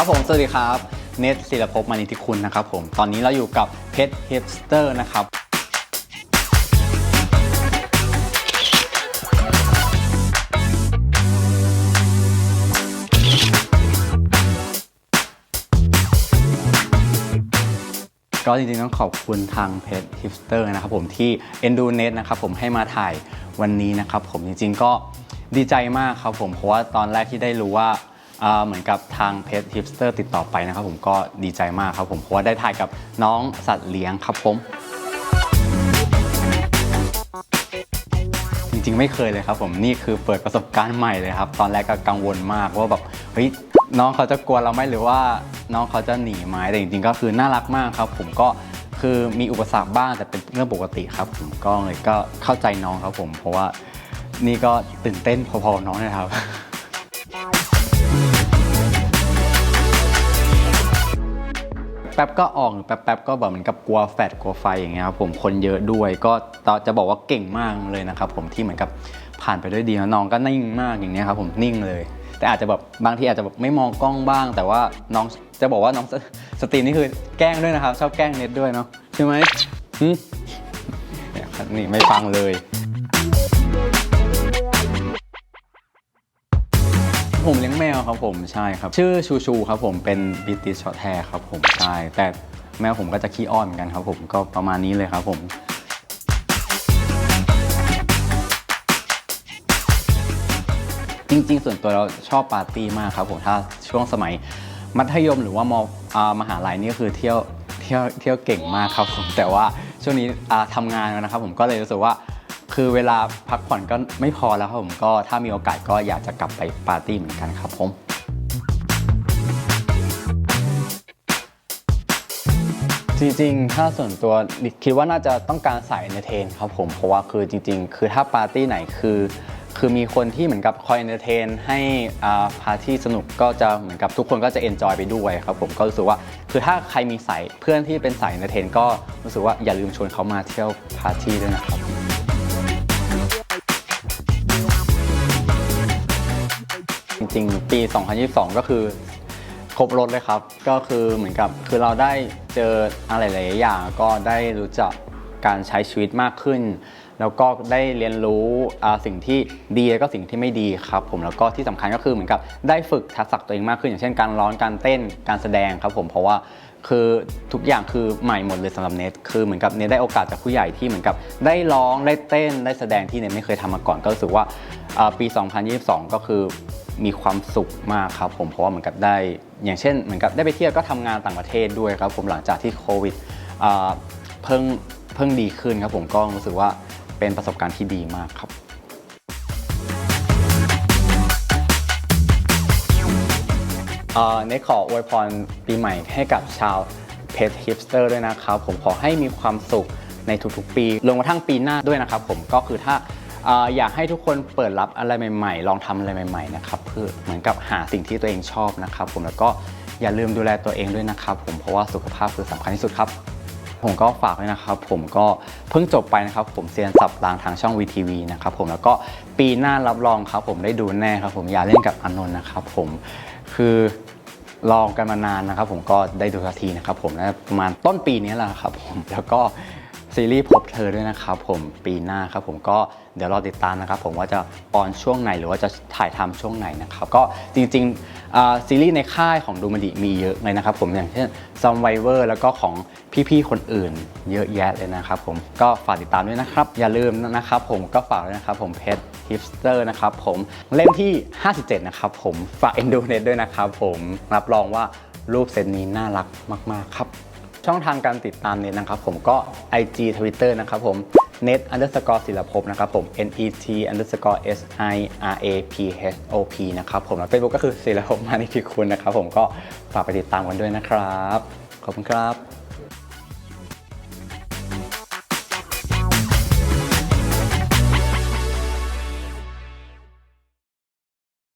ครับผม สวัสดีครับ เนทศิลภพมานิติคุณนะครับผม ตอนนี้เราอยู่กับเพชรเฮปสเตอร์นะครับ ก็จริงๆต้องขอบคุณทางเพจฮิปสเตอร์นะครับผมที่เอ็นดูเน็ตนะครับผมให้มาถ่ายวันนี้นะครับผมจริงๆก็ดีใจมากครับผมเพราะว่าตอนแรกที่ได้รู้ว่า เหมือนกับทางเพจฮิปสเตอร์ติดต่อไปนะครับผมก็ดีใจมากครับผมเพราะว่าได้ถ่ายกับน้องสัตว์เลี้ยงครับผม จริงๆไม่เคยเลยครับผมนี่คือเปิดประสบการณ์ใหม่เลยครับ ตอนแรกก็กังวลมากว่าแบบเฮ้ยน้องเขาจะกลัวเราไหมหรือว่าน้องเขาจะหนีไหมแต่จริงๆก็คือน่ารักมากครับ ผมก็คือมีอุปสรรคบ้างแต่เป็นเรื่องปกติครับ ผมก็เลยก็เข้าใจน้องครับผม เพราะว่านี่ก็ตื่นเต้นพอๆน้องนะครับ ป๊บก็ออกแป๊บแป๊บก็แบบเหมือนกับกลัวแฟดกลัวไฟอย่างเงี้ยครับผมคนเยอะด้วยก็จะบอกว่าเก่งมากเลยนะครับผมที่เหมือนกับผ่านไปด้วยดีนะน้องก็นิ่งมากอย่างเงี้ยครับผมนิ่งเลย แต่อาจจะแบบบางทีอาจจะแบบไม่มองกล้องบ้าง แต่ว่าน้องจะบอกว่าน้องสตรีนนี่คือแกล้งด้วยนะครับ ชอบแกล้งเน็ตด้วยเนาะใช่ไหมหึนี่ไม่ฟังเลย ผมเลี้ยงแมวครับผมใช่ครับ ชื่อชูชูครับผมเป็นบิติชช็อตแฮร์ครับผมใช่แต่แมวผมก็จะขี้อ้อนเหมือนกันครับผมก็ประมาณนี้เลยครับผม จริงๆ ส่วนตัวเราชอบปาร์ตี้มากครับผมถ้าช่วงสมัยมัธยมหรือว่ามอมหาลัยนี่ก็คือเที่ยวเที่ยวเที่ยวเก่งมากครับผมแต่ว่าช่วงนี้อ่าทำงานนะครับผมก็เลยรู้สึกว่า คือเวลาพักผ่อนก็ไม่พอแล้วครับผมก็ถ้ามีโอกาสก็อยากจะกลับไปปาร์ตี้เหมือนกันครับผมจริงๆ ถ้าส่วนตัวคิดว่าน่าจะต้องการสายเอนเตอร์เทนครับผม เพราะว่าคือจริง ๆ คือถ้าปาร์ตี้ไหนคือ คือมีคนที่เหมือนกับคอยเอนเตอร์เทนให้ปาร์ตี้สนุกก็จะเหมือนกับทุกคนก็จะเอนจอยไปด้วยครับผมก็รู้สึกว่าคือถ้าใครมีสายเพื่อนที่เป็นสายเอนเตอร์เทนก็รู้สึกว่าอย่าลืมชวนเขามาเที่ยวปาร์ตี้ด้วยนะครับ จริงๆปี 2022 ก็คือครบรถเลยครับ ก็คือเหมือนกับคือเราได้เจออะไรหลายอย่าง ก็ได้รู้จักการใช้ชีวิตมากขึ้น แล้วก็ได้เรียนรู้สิ่งที่ดีแล้วก็สิ่งที่ไม่ดีครับ ผมแล้วก็ที่สำคัญก็คือเหมือนกับได้ฝึกทักษะตัวเองมากขึ้น อย่างเช่นการร้องการเต้นการแสดงครับผมเพราะว่า คือทุกอย่างคือใหม่หมดเลยสำหรับเนทคือเหมือนกับเนทได้โอกาสจากผู้ใหญ่ที่เหมือนกับได้ร้องได้เต้นได้แสดงที่เนทไม่เคยทำมาก่อน ก็รู้สึกว่าอ่าปี 2022 ก็คือมีความสุขมากครับผมเพราะว่าเหมือนกับได้ อย่างเช่นเหมือนกับได้ไปเที่ยวก็ทำงานต่างประเทศด้วยครับผมหลังจากที่โควิดเพิ่งเพิ่งดีขึ้นครับผมก็รู้สึกว่าเป็นประสบการณ์ที่ดีมากครับ เนทขออวยพรปีใหม่ให้กับชาวเพจฮิปสเตอร์ด้วยนะครับ ผมขอให้มีความสุขในทุกๆ ปีลงมกระทั่งปีหน้าด้วยนะครับ ผมก็คือถ้าเอ่ออยากให้ทุกคนเปิดรับอะไรใหม่ๆ ลองทำอะไรใหม่ๆนะครับเพื่อเหมือนกับหาสิ่งที่ตัวเองชอบนะครับ ผมแล้วก็อย่าลืมดูแลตัวเองด้วยนะครับ ผมเพราะว่าสุขภาพคือสำคัญที่สุดครับ ผมก็ฝากด้วยนะครับ ผมก็เพิ่งจบไปนะครับ ผมเซียนสับรางทางช่อง VTV นะครับผมแล้วก็ปีหน้ารับรองครับ ผมได้ดูแน่ครับ ผมอย่าเล่นกับอานนท์นะครับ ผมคือลองกันมานานนะครับ ผมก็ได้ดูสักทีนะครับ ผมน่าจะประมาณต้นปีนี้แหละครับ ผมแล้วก็ซีรีส์พบเธอด้วยนะครับผมปีหน้าครับผมก็เดี๋ยวรอติดตามนะครับ ผมว่าจะออนช่วงไหนหรือว่าจะถ่ายทำช่วงไหนนะครับ ก็จริงๆ ซีรีส์ในค่ายของดูมันดีมีเยอะเลยนะครับผมอย่างเช่นซอมไวเวอร์แล้วก็ของพี่ๆคนอื่น เยอะแยะเลยนะครับผมก็ฝากติดตามด้วยนะครับ อย่าลืมนะครับผมก็ฝากด้วยนะครับผมเพจฮิปสเตอร์นะครับผมเล่มที่ 57 นะครับผมฝากเอ็นดูเน็ตด้วยนะครับผมรับรองว่ารูปเซตนี้น่ารักมาก ๆ ครับ ช่องทางการติดตามเน็ตนะครับผมก็ IG Twitter นะครับผม net underscore ศิลภพนะครับผม net underscore s i r a p h o p นะครับผมแล้วเฟซบุ๊กก็คือศิลภพมานิพิคุณนะครับผมก็ฝากไปติดตามกันด้วยนะครับ ขอบคุณครับ